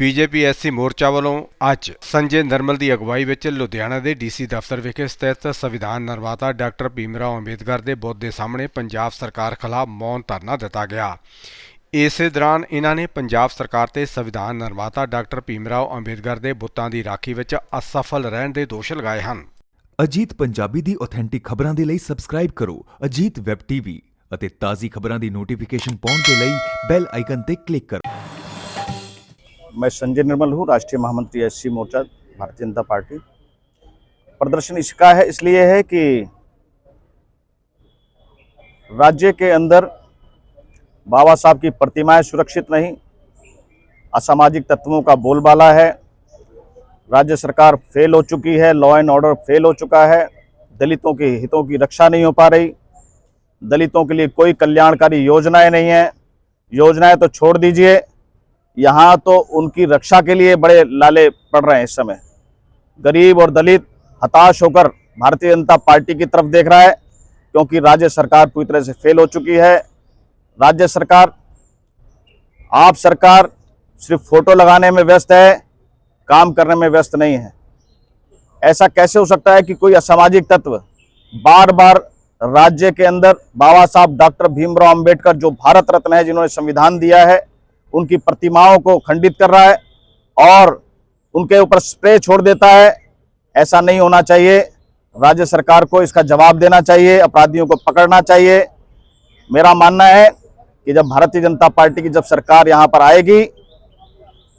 BJP SC ਮੋਰਚਾ ਵੱਲੋਂ ਅੱਜ ਸੰਜੇ ਨਰਮਲ ਦੀ ਅਗਵਾਈ ਵਿੱਚ ਲੁਧਿਆਣਾ ਦੇ ਡੀਸੀ ਦਫ਼ਤਰ ਵਿਖੇ ਸਥਿਤ ਸੰਵਿਧਾਨ ਨਿਰਮਾਤਾ ਡਾਕਟਰ ਭੀਮਰਾਓ ਅੰਬੇਦਕਰ ਦੇ ਬੁੱਤ ਦੇ ਸਾਹਮਣੇ ਪੰਜਾਬ ਸਰਕਾਰ ਖਿਲਾਫ ਮੌਨ ਧਰਨਾ ਦਿੱਤਾ ਗਿਆ। ਇਸੇ ਦੌਰਾਨ ਇਹਨਾਂ ਨੇ ਪੰਜਾਬ ਸਰਕਾਰ ਤੇ ਸੰਵਿਧਾਨ ਨਿਰਮਾਤਾ ਡਾਕਟਰ ਭੀਮਰਾਓ ਅੰਬੇਦਕਰ ਦੇ ਬੁੱਤਾਂ ਦੀ ਰਾਖੀ ਵਿੱਚ ਅਸਫਲ ਰਹਿਣ ਦੇ ਦੋਸ਼ ਲਗਾਏ ਹਨ। ਅਜੀਤ ਪੰਜਾਬੀ ਦੀ ਆਥੈਂਟਿਕ ਖਬਰਾਂ ਦੇ ਲਈ ਸਬਸਕ੍ਰਾਈਬ ਕਰੋ ਅਜੀਤ ਵੈਬ ਟੀਵੀ ਅਤੇ ਤਾਜ਼ੀ ਖਬਰਾਂ ਦੀ ਨੋਟੀਫਿਕੇਸ਼ਨ ਪਾਉਣ ਦੇ ਲਈ ਬੈਲ ਆਈਕਨ ਤੇ ਕਲਿੱਕ ਕਰੋ। मैं संजय निर्मल हूँ, राष्ट्रीय महामंत्री एससी मोर्चा, भारतीय जनता पार्टी। प्रदर्शन इसका है, इसलिए है कि राज्य के अंदर बाबा साहब की प्रतिमाएँ सुरक्षित नहीं, असामाजिक तत्वों का बोलबाला है, राज्य सरकार फेल हो चुकी है लॉ एंड ऑर्डर फेल हो चुका है, दलितों के हितों की रक्षा नहीं हो पा रही, दलितों के लिए कोई कल्याणकारी योजनाएँ नहीं है, योजनाएँ तो छोड़ दीजिए यहाँ तो उनकी रक्षा के लिए बड़े लाले पड़ रहे हैं इस समय। गरीब और दलित हताश होकर भारतीय जनता पार्टी की तरफ़ देख रहा है, क्योंकि राज्य सरकार पूरी तरह से फेल हो चुकी है। राज्य सरकार, आप सरकार सिर्फ़ फ़ोटो लगाने में व्यस्त है, काम करने में व्यस्त नहीं है। ऐसा कैसे हो सकता है कि कोई असामाजिक तत्व बार बार राज्य के अंदर बाबा साहब डॉक्टर भीमराव अंबेडकर, जो भारत रत्न है, जिन्होंने संविधान दिया है उनकी प्रतिमाओं को खंडित कर रहा है और उनके ऊपर स्प्रे छोड़ देता है। ऐसा नहीं होना चाहिए। राज्य सरकार को इसका जवाब देना चाहिए, अपराधियों को पकड़ना चाहिए। मेरा मानना है कि जब भारतीय जनता पार्टी की जब सरकार यहाँ पर आएगी,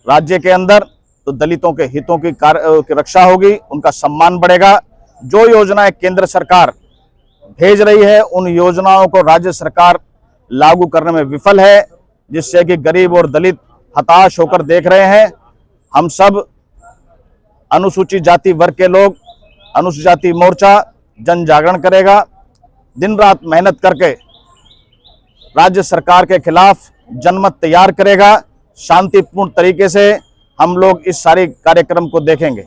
राज्य के अंदर तो दलितों के हितों की कार्य की रक्षा होगी, उनका सम्मान बढ़ेगा। जो योजनाएँ केंद्र सरकार भेज रही है, उन योजनाओं को राज्य सरकार लागू करने में विफल है। जिससे कि गरीब और दलित हताश होकर देख रहे हैं हम सब अनुसूचित जाति वर्ग के लोग अनुसूचित जाति मोर्चा जन जागरण करेगा दिन रात मेहनत करके राज्य सरकार के खिलाफ जनमत तैयार करेगा शांतिपूर्ण तरीके से हम लोग इस सारे कार्यक्रम को देखेंगे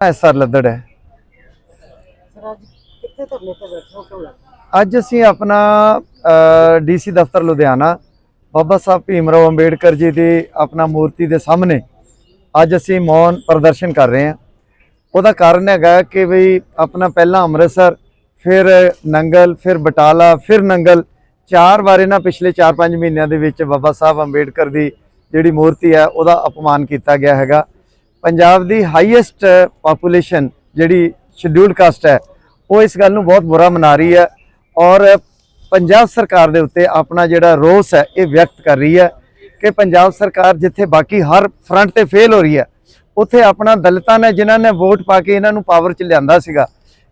ਐਸਆਰ ਲੱਦੜ ਹੈ ਸਰ ਅੱਜ ਕਿੱਥੇ ਧਰਨੇ ਤੇ ਬੈਠੇ ਹੋ ਕਿਉਂ ਲੱਗ ਅੱਜ ਅਸੀਂ ਆਪਣਾ ਡੀਸੀ ਦਫ਼ਤਰ ਲੁਧਿਆਣਾ ਬਾਬਾ ਸਾਹਿਬ ਭੀਮ ਰਾਓ ਅੰਬੇਡਕਰ ਜੀ ਦੀ ਆਪਣਾ ਮੂਰਤੀ ਦੇ ਸਾਹਮਣੇ ਅੱਜ ਅਸੀਂ ਮੌਨ ਪ੍ਰਦਰਸ਼ਨ ਕਰ ਰਹੇ ਹਾਂ। ਉਹਦਾ ਕਾਰਨ ਹੈਗਾ ਕਿ ਵੀ ਆਪਣਾ ਪਹਿਲਾਂ ਅੰਮ੍ਰਿਤਸਰ, ਫਿਰ ਨੰਗਲ, ਫਿਰ ਬਟਾਲਾ, ਫਿਰ ਨੰਗਲ, ਚਾਰ ਵਾਰ ਇਹਨਾਂ ਪਿਛਲੇ 4-5 ਮਹੀਨਿਆਂ ਦੇ ਵਿੱਚ ਬਾਬਾ ਸਾਹਿਬ ਅੰਬੇਡਕਰ ਦੀ ਜਿਹੜੀ ਮੂਰਤੀ ਹੈ, ਉਹਦਾ ਅਪਮਾਨ ਕੀਤਾ ਗਿਆ ਹੈਗਾ। ਪੰਜਾਬ ਦੀ ਹਾਈਐਸਟ ਪਾਪੂਲੇਸ਼ਨ ਜਿਹੜੀ ਸ਼ਡਿਊਲਡ ਕਾਸਟ ਹੈ, ਉਹ ਇਸ ਗੱਲ ਨੂੰ ਬਹੁਤ ਬੁਰਾ ਮਨਾ ਰਹੀ ਹੈ ਔਰ ਪੰਜਾਬ ਸਰਕਾਰ ਦੇ ਉੱਤੇ ਆਪਣਾ ਜਿਹੜਾ ਰੋਸ ਹੈ, ਇਹ ਵਿਅਕਤ ਕਰ ਰਹੀ ਹੈ ਕਿ ਪੰਜਾਬ ਸਰਕਾਰ ਜਿੱਥੇ ਬਾਕੀ ਹਰ ਫਰੰਟ ਤੇ ਫੇਲ ਹੋ ਰਹੀ ਹੈ, ਉੱਥੇ ਆਪਣਾ ਦਲਿਤਾਂ ਨੇ ਜਿਨ੍ਹਾਂ ਨੇ ਵੋਟ ਪਾ ਕੇ ਇਹਨਾਂ ਨੂੰ ਪਾਵਰ 'ਚ ਲਿਆਂਦਾ ਸੀਗਾ,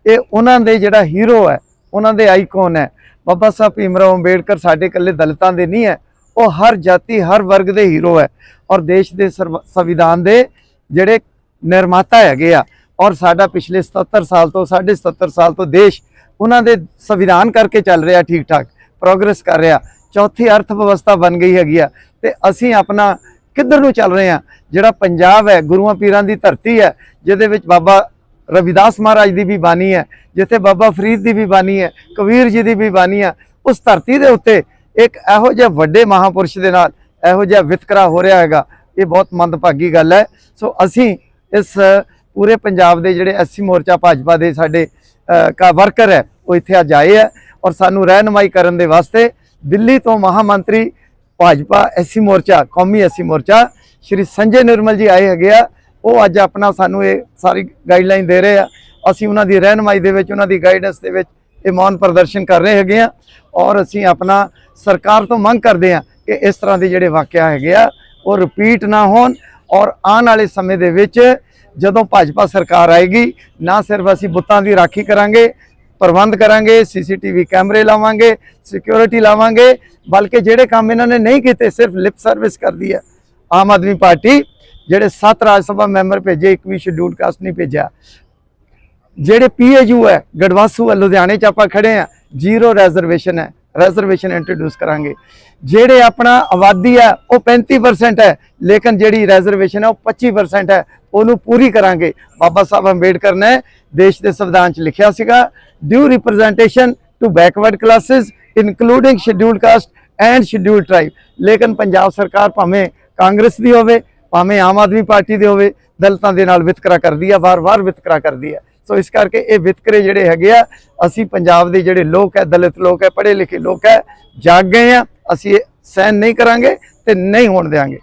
ਇਹ ਉਹਨਾਂ ਦੇ ਜਿਹੜਾ ਹੀਰੋ ਹੈ, ਉਹਨਾਂ ਦੇ ਆਈਕਨ ਹੈ। ਬਾਬਾ ਸਾਹਿਬ ਭੀਮਰਾਓ ਅੰਬੇਡਕਰ ਸਾਡੇ ਇਕੱਲੇ ਦਲਿਤਾਂ ਦੇ ਨਹੀਂ ਹੈ, ਉਹ ਹਰ ਜਾਤੀ, ਹਰ ਵਰਗ ਦੇ ਹੀਰੋ ਹੈ ਔਰ ਦੇਸ਼ ਦੇ ਸਰਵ- ਸੰਵਿਧਾਨ ਦੇ ਜਿਹੜੇ ਨਿਰਮਾਤਾ ਹੈਗੇ ਆ ਔਰ ਸਾਡਾ ਪਿਛਲੇ 77 ਸਾਲ ਤੋਂ 77 ਸਾਲ ਤੋਂ ਦੇਸ਼ ਉਹਨਾਂ ਦੇ ਸੰਵਿਧਾਨ ਕਰਕੇ ਚੱਲ ਰਿਹਾ ਠੀਕ ਠਾਕ ਪ੍ਰੋਗਰੈਸ ਕਰ ਰਿਹਾ। ਚੌਥੀ ਅਰਥ ਵਿਵਸਥਾ ਬਣ ਗਈ ਹੈਗੀ ਆ ਤੇ ਅਸੀਂ ਆਪਣਾ ਕਿੱਧਰ ਨੂੰ ਚੱਲ ਰਹੇ ਆ? ਜਿਹੜਾ ਪੰਜਾਬ ਹੈ, ਗੁਰੂਆਂ ਪੀਰਾਂ ਦੀ ਧਰਤੀ ਹੈ, ਜਿਹਦੇ ਵਿੱਚ ਬਾਬਾ ਰਵਿਦਾਸ ਮਹਾਰਾਜ ਦੀ ਵੀ ਬਾਣੀ ਹੈ, ਜਿੱਥੇ ਬਾਬਾ ਫਰੀਦ ਦੀ ਵੀ ਬਾਣੀ ਹੈ, ਕਬੀਰ ਜੀ ਦੀ ਵੀ ਬਾਣੀ ਹੈ, ਉਸ ਧਰਤੀ ਦੇ ਉੱਤੇ ਇੱਕ ਇਹੋ ਜਿਹੇ ਵੱਡੇ ਮਹਾਪੁਰਸ਼ ਦੇ ਨਾਲ ਇਹੋ ਜਿਹਾ ਵਿਤਕਰਾ ਹੋ ਰਿਹਾ ਹੈਗਾ, ਇਹ ਬਹੁਤ ਮੰਦਭਾਗੀ ਗੱਲ ਹੈ। ਸੋ ਅਸੀਂ ਇਸ ਪੂਰੇ ਪੰਜਾਬ ਦੇ ਜਿਹੜੇ ਐਸਸੀ ਮੋਰਚਾ ਭਾਜਪਾ ਦੇ ਸਾਡੇ ਅ, ਕਾ ਵਰਕਰ ਹੈ ਉਹ ਇੱਥੇ ਅੱਜ ਆਏ ਹੈ ਔਰ ਸਾਨੂੰ ਰਹਿਨਮਾਈ ਕਰਨ ਦੇ ਵਾਸਤੇ ਦਿੱਲੀ ਤੋਂ ਮਹਾਮੰਤਰੀ ਭਾਜਪਾ ਐਸਸੀ ਮੋਰਚਾ ਕੌਮੀ ਐਸਸੀ ਮੋਰਚਾ ਸ਼੍ਰੀ ਸੰਜੇ ਨਿਰਮਲ ਜੀ ਆਏ ਹੈਗੇ ਆ। ਉਹ ਅੱਜ ਆਪਣਾ ਸਾਨੂੰ ਇਹ ਸਾਰੀ ਗਾਈਡਲਾਈਨ ਦੇ ਰਹੇ ਆ। ਅਸੀਂ ਉਹਨਾਂ ਦੀ ਰਹਿਨਮਾਈ ਦੇ ਵਿੱਚ ਉਹਨਾਂ ਦੀ ਗਾਈਡੈਂਸ ਦੇ ਵਿੱਚ ਇਹ ਮੌਨ ਪ੍ਰਦਰਸ਼ਨ ਕਰ ਰਹੇ ਹੈਗੇ ਆ ਔਰ ਅਸੀਂ ਆਪਣਾ ਸਰਕਾਰ ਤੋਂ ਮੰਗ ਕਰਦੇ ਆ ਕਿ ਇਸ ਤਰ੍ਹਾਂ ਦੇ ਜਿਹੜੇ ਵਾਕਿਆ ਹੈਗੇ ਆ ਉਹ ਰਿਪੀਟ ਨਾ ਹੋਣ ਔਰ ਆਉਣ ਵਾਲੇ ਸਮੇਂ ਦੇ ਵਿੱਚ ਜਦੋਂ ਭਾਜਪਾ ਸਰਕਾਰ ਆਏਗੀ, ਨਾ ਸਿਰਫ ਅਸੀਂ ਬੁੱਤਾਂ ਦੀ ਰਾਖੀ ਕਰਾਂਗੇ, ਪ੍ਰਬੰਧ ਕਰਾਂਗੇ, ਸੀਸੀਟੀਵੀ ਕੈਮਰੇ ਲਾਵਾਂਗੇ ਸਿਕਿਉਰਿਟੀ ਲਾਵਾਂਗੇ, ਬਲਕਿ ਜਿਹੜੇ ਕੰਮ ਇਹਨਾਂ ਨੇ ਨਹੀਂ ਕੀਤੇ ਸਿਰਫ ਲਿਪ ਸਰਵਿਸ ਕਰਦੀ ਹੈ। ਆਮ ਆਦਮੀ ਪਾਰਟੀ ਜਿਹੜੇ 7 ਰਾਜ ਸਭਾ ਮੈਂਬਰ ਭੇਜੇ, ਇੱਕ ਵੀ ਸ਼ਡਿਊਲਡ ਕਾਸਟ ਨਹੀਂ ਭੇਜਿਆ। ਜਿਹੜੇ ਪੀਏਯੂ ਹੈ, ਗੜਵਾਸੂ ਹੈ, ਲੁਧਿਆਣੇ ਚ ਆਪਾਂ ਖੜੇ ਆ ਜ਼ੀਰੋ ਰਿਜ਼ਰਵੇਸ਼ਨ ਹੈ ਰਿਜ਼ਰਵੇਸ਼ਨ ਇੰਟਰੋਡਿਊਸ ਕਰਾਂਗੇ। ਜਿਹੜੇ ਆਪਣਾ ਆਬਾਦੀ ਹੈ, ਉਹ 35% ਹੈ, ਲੇਕਿਨ ਜਿਹੜੀ ਰਿਜ਼ਰਵੇਸ਼ਨ ਹੈ, ਉਹ 25% ਹੈ। ਉਹਨੂੰ ਪੂਰੀ ਕਰਾਂਗੇ। ਬਾਬਾ ਸਾਹਿਬ ਅੰਬੇਡਕਰ ਨੇ ਦੇਸ਼ ਦੇ ਸੰਵਿਧਾਨ ਚ ਲਿਖਿਆ ਸੀਗਾ due representation to backward classes including scheduled caste and scheduled tribe ਲੇਕਿਨ ਪੰਜਾਬ ਸਰਕਾਰ ਭਾਵੇਂ ਕਾਂਗਰਸ ਦੀ ਹੋਵੇ, ਭਾਵੇਂ ਆਮ ਆਦਮੀ ਪਾਰਟੀ ਦੇ ਹੋਵੇ, ਦਲਿਤਾਂ ਦੇ ਨਾਲ ਵਿਤਕਰਾ ਕਰਦੀ ਆ, ਵਾਰ-ਵਾਰ ਵਿਤਕਰਾ ਕਰਦੀ ਆ। ਸੋ ਇਸ ਕਰਕੇ ਇਹ ਵਿਤਕਰੇ ਜਿਹੜੇ ਹੈਗੇ ਆ, ਅਸੀਂ ਪੰਜਾਬ ਦੇ ਜਿਹੜੇ ਲੋਕ ਹੈ ਦਲਿਤ ਲੋਕ ਹੈ ਪੜ੍ਹੇ ਲਿਖੇ ਲੋਕ ਹੈ ਜਾਗ ਗਏ ਆ, ਅਸੀਂ ਇਹ ਸਹਿਨ ਨਹੀਂ ਕਰਾਂਗੇ ਤੇ ਨਹੀਂ ਹੋਣ ਦੇਵਾਂਗੇ